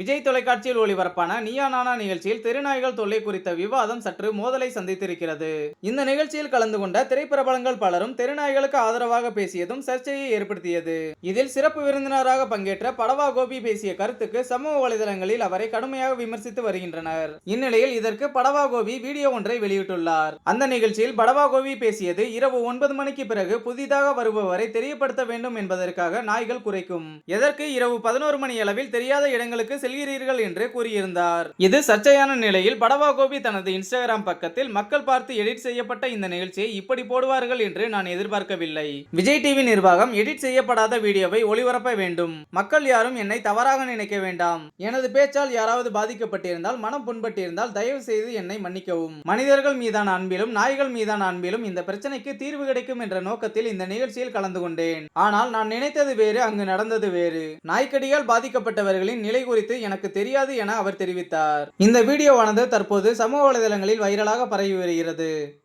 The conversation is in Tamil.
விஜய் தொலைக்காட்சியில் ஒளிபரப்பான நீயா நானா நிகழ்ச்சியில் தெருநாய்கள் தொல்லை குறித்த விவாதம் சற்று மோதலை சந்தித்திருக்கிறது. இந்த நிகழ்ச்சியில் கலந்து கொண்ட திரைப்பிரபலங்கள் பலரும் தெருநாய்களுக்கு ஆதரவாக பேசியதும் சர்ச்சையை ஏற்படுத்தியது. இதில் சிறப்பு விருந்தினராக பங்கேற்ற படவா கோபி பேசிய கருத்துக்கு சமூக வலைதளங்களில் அவரை கடுமையாக விமர்சித்து வருகின்றனர். இந்நிலையில் இதற்கு படவா கோபி வீடியோ ஒன்றை வெளியிட்டுள்ளார். அந்த நிகழ்ச்சியில் படவா கோபி பேசியது இரவு ஒன்பது மணிக்கு பிறகு புதிதாக வருபவரை தெரியப்படுத்த வேண்டும் என்பதற்காக நாய்கள் குறைக்கும் எதற்கு இரவு பதினோரு மணி அளவில் தெரியாத இடங்களுக்கு செல்கிறீர்கள் என்று கூறியிருந்தார். இது சர்ச்சையான நிலையில் படவா கோபி தனது இன்ஸ்டாகிராம் பக்கத்தில் மக்கள் பார்த்து எடிட் செய்யப்பட்ட இந்த நிகழ்ச்சியை இப்படி போடுவார்கள் என்று நான் எதிர்பார்க்கவில்லை. விஜய் டிவி நிர்வாகம் எடிட் செய்யப்படாத வீடியோவை ஒளிபரப்ப வேண்டும். மக்கள் யாரும் என்னை தவறாக நினைக்க வேண்டாம். எனது பேச்சால் யாராவது பாதிக்கப்பட்டிருந்தால் மனம் புண்பட்டிருந்தால் தயவு செய்து என்னை மன்னிக்கவும். மனிதர்கள் மீதான அன்பிலும் நாய்கள் மீதான அன்பிலும் இந்த பிரச்சனைக்கு தீர்வு கிடைக்கும் என்ற நோக்கத்தில் இந்த நிகழ்ச்சியில் கலந்து கொண்டேன். ஆனால் நான் நினைத்தது வேறு அங்கு நடந்தது வேறு. நாய்க்கடியால் பாதிக்கப்பட்டவர்களின் நிலை குறித்து குறித்து எனக்கு தெரியாது என அவர் தெரிவித்தார். இந்த வீடியோவானது தற்போது சமூக வலைதளங்களில் வைரலாக பரவி வருகிறது.